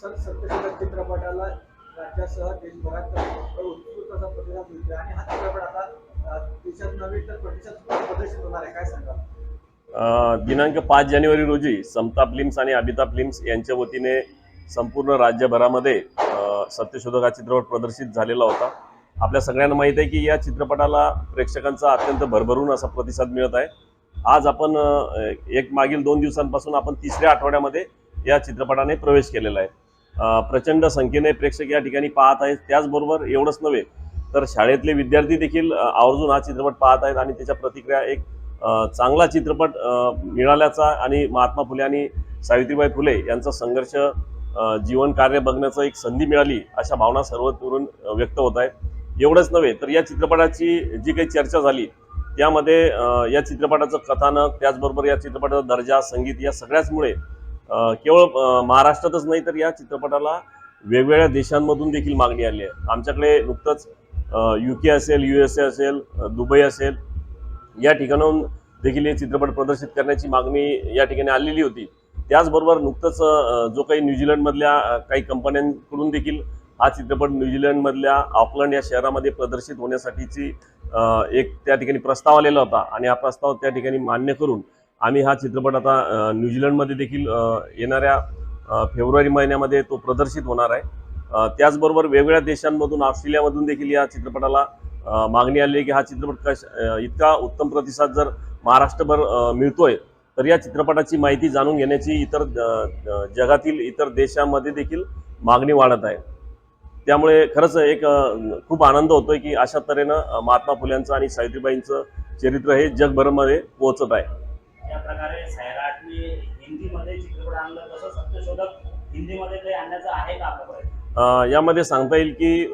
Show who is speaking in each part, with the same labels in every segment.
Speaker 1: Sir सत्यशोधक चित्रपटाला राज्यासह देशभरात उत्स्फूर्त असा प्रतिसाद मिळतोय. आणि हा चित्रपट आता देशात नव्हे तर परदेशात प्रदर्शित होणार आहे. काय
Speaker 2: सांगा दिनांक पाच जानेवारी रोजी समता फिल्म्स आणि अभिता फिल्म्स यांच्या वतीने संपूर्ण राज्यभरामध्ये सत्यशोधक हा चित्रपट प्रदर्शित झालेला होता. आपल्या सगळ्यांना माहीत आहे की या चित्रपटाला प्रेक्षकांचा अत्यंत भरभरून असा प्रतिसाद मिळत आहे. आज आपण एक मागील दोन दिवसांपासून आपण तिसऱ्या आठवड्यामध्ये या चित्रपटाने प्रवेश केलेला आहे. प्रचंड संख्येने प्रेक्षक या ठिकाणी पाहत आहेत. त्याचबरोबर एवढंच नव्हे तर शाळेतले विद्यार्थी देखील आवर्जून हा चित्रपट पाहत आहेत आणि त्याच्या प्रतिक्रिया एक चांगला चित्रपट मिळाल्याचा आणि महात्मा फुले आणि सावित्रीबाई फुले यांचा संघर्ष जीवन कार्य बघण्याचं एक संधी मिळाली अशा भावना सर्वतरून व्यक्त होत आहेत. एवढंच नव्हे तर या चित्रपटाची जी काही चर्चा झाली त्यामध्ये या चित्रपटाचं कथानक त्याचबरोबर या चित्रपटाचा दर्जा संगीत या सगळ्याचमुळे केवळ महाराष्ट्रातच नाही तर या चित्रपटाला वेगवेगळ्या देशांमधून देखील मागणी आली आहे. आमच्याकडे नुकतंच यू के असेल यू एस ए असेल दुबई असेल या ठिकाणाहून देखील हे चित्रपट प्रदर्शित करण्याची मागणी या ठिकाणी आलेली होती. त्याचबरोबर नुकतंच जो काही न्यूझीलंडमधल्या काही कंपन्यांकडून देखील हा चित्रपट न्यूझीलंडमधल्या ऑकलंड या शहरामध्ये प्रदर्शित होण्यासाठीची एक त्या ठिकाणी प्रस्ताव आलेला होता. आणि हा प्रस्ताव त्या ठिकाणी मान्य करून आम्ही हा चित्रपट आता न्यूझीलंडमध्ये देखील येणाऱ्या फेब्रुवारी महिन्यामध्ये तो प्रदर्शित होणार आहे. त्याचबरोबर वेगवेगळ्या देशांमधून ऑस्ट्रेलियामधून देखील या चित्रपटाला मागणी आली आहे की हा चित्रपट कश इतका उत्तम प्रतिसाद जर महाराष्ट्रभर मिळतोय तर या चित्रपटाची माहिती जाणून घेण्याची इतर जगातील इतर देशामध्ये देखील मागणी वाढत आहे. त्यामुळे खरंच एक खूप आनंद होतोय की अशा तऱ्हेनं महात्मा फुल्यांचं आणि सावित्रीबाईंचं चरित्र हे जगभरमध्ये पोहोचत आहे.
Speaker 3: सैराटने हिंदीमध्ये चित्रपट आणलं. तसं सत्यशोधक हिंदीमध्ये काही आणण्याचं आहे का आपल्याकडे?
Speaker 2: यामध्ये सांगता येईल की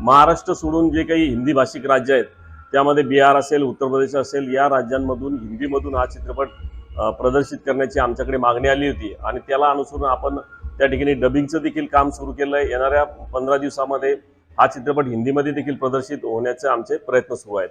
Speaker 2: महाराष्ट्र सोडून जे काही हिंदी भाषिक राज्य आहेत त्यामध्ये बिहार असेल उत्तर प्रदेश असेल या राज्यांमधून हिंदीमधून हा चित्रपट प्रदर्शित करण्याची आमच्याकडे मागणी आली होती. आणि त्याला अनुसरून आपण त्या ठिकाणी डबिंगचं देखील काम सुरू केलं आहे येणाऱ्या पंधरा दिवसामध्ये हा चित्रपट हिंदीमध्ये देखील प्रदर्शित होण्याचे आमचे प्रयत्न सुरू आहेत.